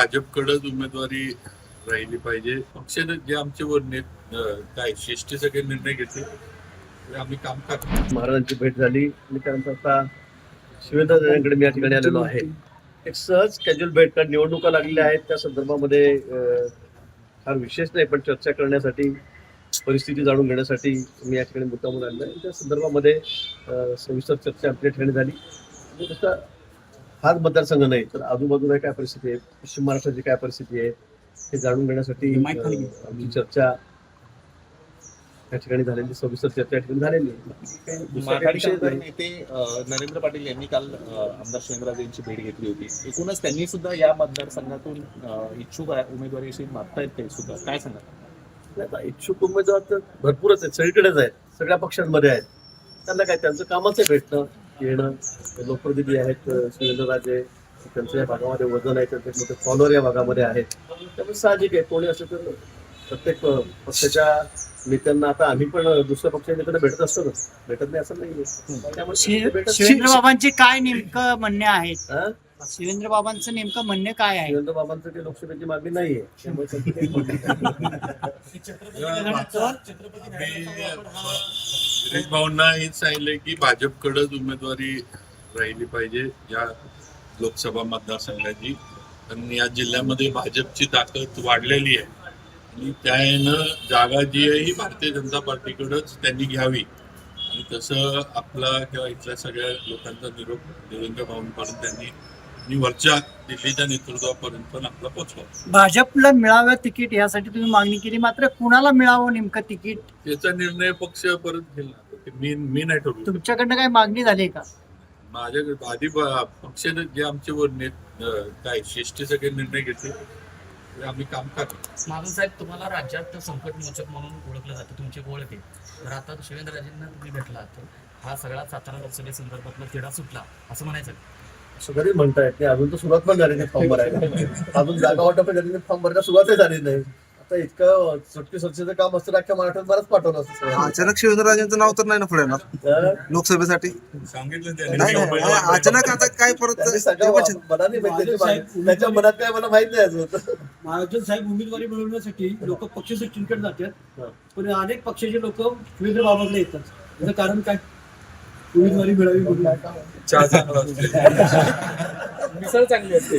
भाजपकडंच उमेदवारी राहिली पाहिजे. पक्षाने जे आमचे वर काय शिष्टी सगळे निर्णय घेतले आम्ही काम करतो. महाराजांची भेट झाली आणि त्यानंतर आता शिवेंद्रकडे मी या ठिकाणी आलेलो आहे. एक सहज कॅज्युअल भेट कारण निवडणुका लागलेल्या आहेत त्या संदर्भामध्ये फार विशेष नाही पण चर्चा करण्यासाठी परिस्थिती जाणून घेण्यासाठी मी या ठिकाणी मुद्दा म्हणून आलेलो आहे. त्या संदर्भामध्ये सविस्तर चर्चा आपल्या ठिकाणी झाली. आणि तसं हाच मतदारसंघ नाही. तर आजूबाजूला काय परिस्थिती आहे? पश्चिम महाराष्ट्राची काय परिस्थिती आहे हे जाणून घेण्यासाठी आमची चर्चा या ठिकाणी झालेली सविस्तर चर्चा या ठिकाणी झालेली. नेते नरेंद्र पाटील यांनी काल आमदार शिवेंद्रराजे यांची भेट घेतली होती. एकूणच त्यांनी सुद्धा या मतदारसंघातून इच्छुक आहे उमेदवारीविषयी मागतायत ते सुद्धा. काय सांगा इच्छुक उमेदवार तर भरपूरच आहेत. सगळीकडेच आहेत. सगळ्या पक्षांमध्ये आहेत. त्यांना काय त्यांचं कामच आहे भेटणं. येणं. लोकप्रतिनिधी आहेत सुरेंद्रराजे त्यांचं या भागामध्ये वजन आहे त्यांचे मोठे फॉलोअर या भागामध्ये आहेत. त्यामुळे साहजिक आहे कोणी असं तर प्रत्येक पक्षाच्या नेत्यांना आता आम्ही पण दुसऱ्या पक्षाच्या नेत्यांना भेटत असतो ना. भेटत नाही असं नाही त्यामुळे शिवेंद्र बाबांचे काय नेमकं म्हणणे आहेत? हा? शिवेंद्र बाबांचं नेमकं म्हणणे काय आहे? शिवेंद्र बाबांचं काही लोकसभेची मागणी नाहीये. गिरीश भाऊंना हेच सांगितलंय की भाजपकडे उमेदवारी राहिली पाहिजे या लोकसभा मतदारसंघाची. कारण या जिल्ह्यामध्ये भाजपची ताकद वाढलेली आहे. आणि त्यानं जागा जी आहे ही भारतीय जनता पार्टीकडेच त्यांनी घ्यावी आणि तसं आपला किंवा इथल्या सगळ्या लोकांचा निरोप देवेंद्र भाऊंपर्यंत त्यांनी आणि वरच्या दिल्लीच्या नेतृत्वापर्यंत पण आपला भाजपला मिळावं तिकीट यासाठी तुम्ही मागणी केली मात्र कुणाला मिळावं नेमकं तिकीट त्याचा निर्णय पक्ष परत घेईल ना. ते मी मी नाही ठरवू. तुमच्याकडनं काय मागणी झाली आहे का माझ्याकडे आधी ब- पक्षाने जे आमचे वर ने- अं, काय शिष्टी सगळे निर्णय घेतले ते आम्ही काम करतो. माधव साहेब तुम्हाला राज्यात संकट मोचक म्हणून ओळखलं जातं. तुमची ओळख आहे तर आता शिवेंद्रराजेंना तुम्ही भेटला तर हा सगळा सातारा लोकसभेसंदर्भातला तिढा सुटला असं म्हणायचं असं कधीच म्हणतायत अजून तर सुरुवात पण झाली नाही फॉर्म भरायला. अजून जागा वाटप झाली नाही फॉर्म भरायला सुरुवातही झाली नाही. आता इतकं सुटकी सुरक्षेचं काम असतं अख्ख्या मराठवाड्यात बरंच पाठवलं असतं. अचानक शिवेंद्रराजेंचं नाव तर नाही ना पुढे येणार? तर? लोकसभेसाठी? सांगितलं अचानक आता काय परत मनाने त्याच्या मनात काय मला माहीत नाही अजून. महाराष्ट्र साहेब उमेदवारी मिळवण्यासाठी लोक पक्ष सचिनकडे जातात. हा. पण अनेक पक्षाचे लोक शिवेंद्र बाबांना येतात. त्याचं कारण काय? उमेदवारी मिळावी. मिसळ चांगली असते